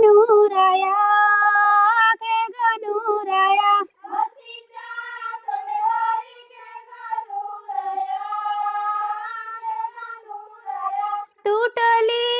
गणुराया खेळ गणुराया. तुटली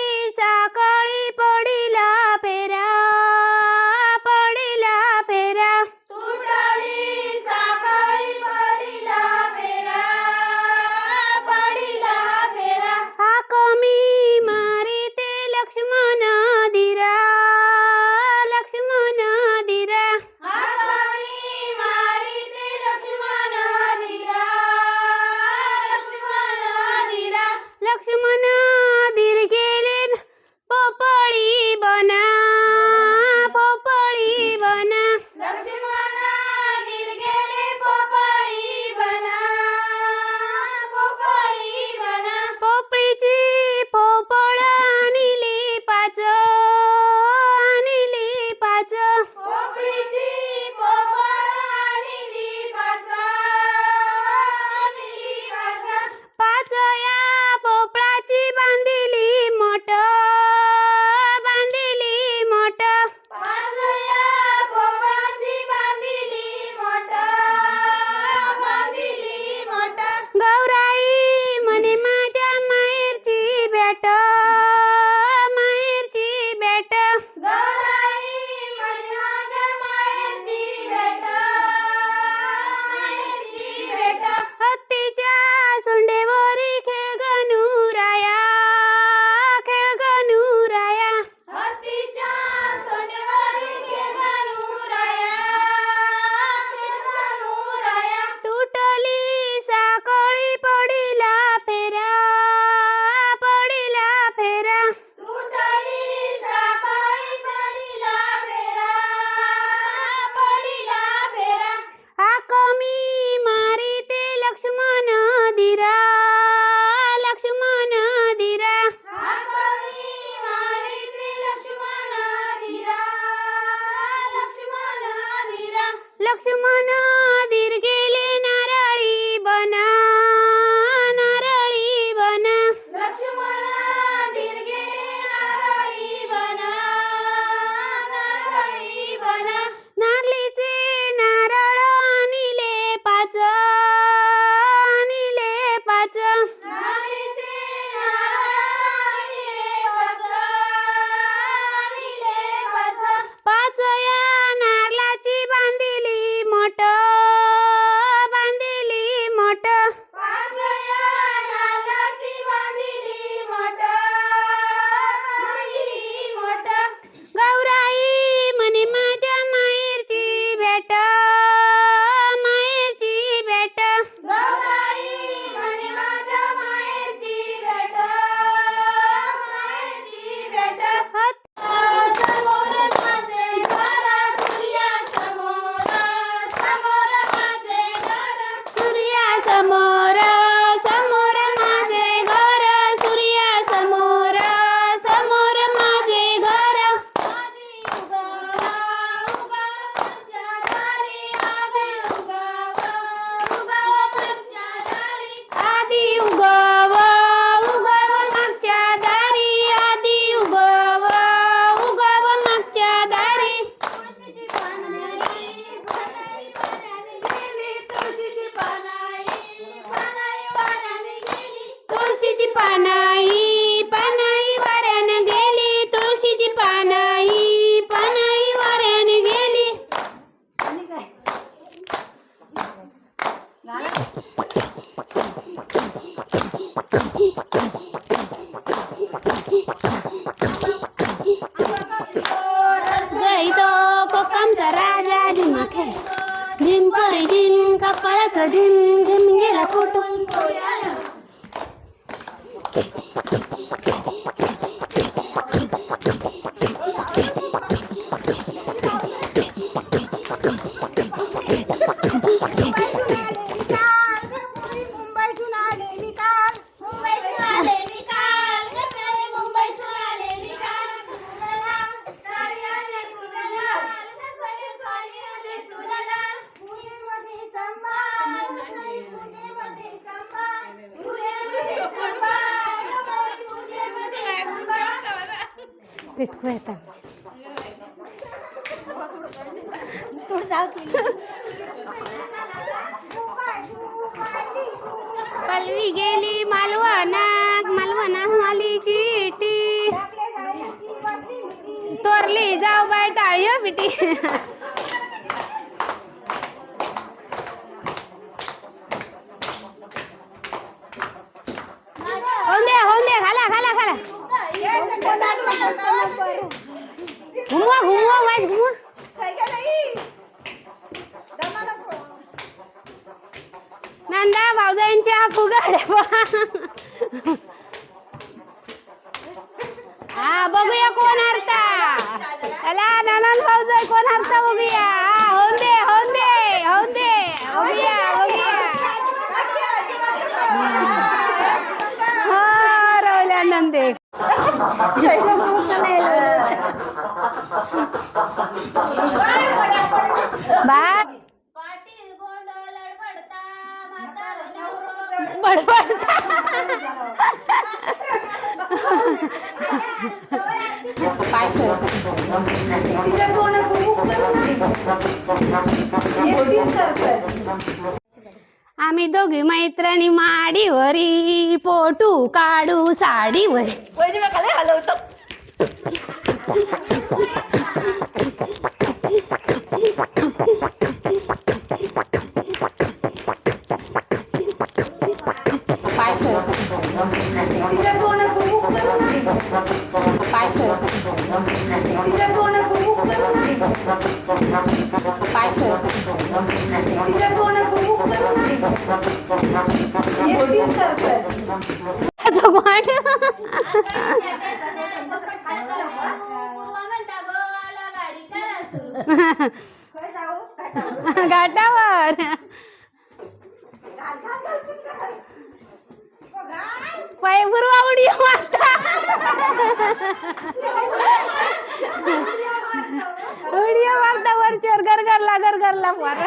कपाळाचा पिटकू येतात पलवी गेली मालवणाक मालवणाक आली चिटी. तोरली जाऊ बाय टाळी पिटी हो, घुमवा घुमवा वाईस घुमवा नंदा भाऊजाईंच्या फुगाड्या हा बघूया कोण हरता. चला ननंद भाऊजाई कोण हरता बघूया. आम्ही दोघी मैत्रिणी माडीवरी पोटू काढू साडीवर. भगवान घाटावर. पाय पूर्वा उडी मारता. उडी मारता वरच्यावर गरगरला गरगरला मारा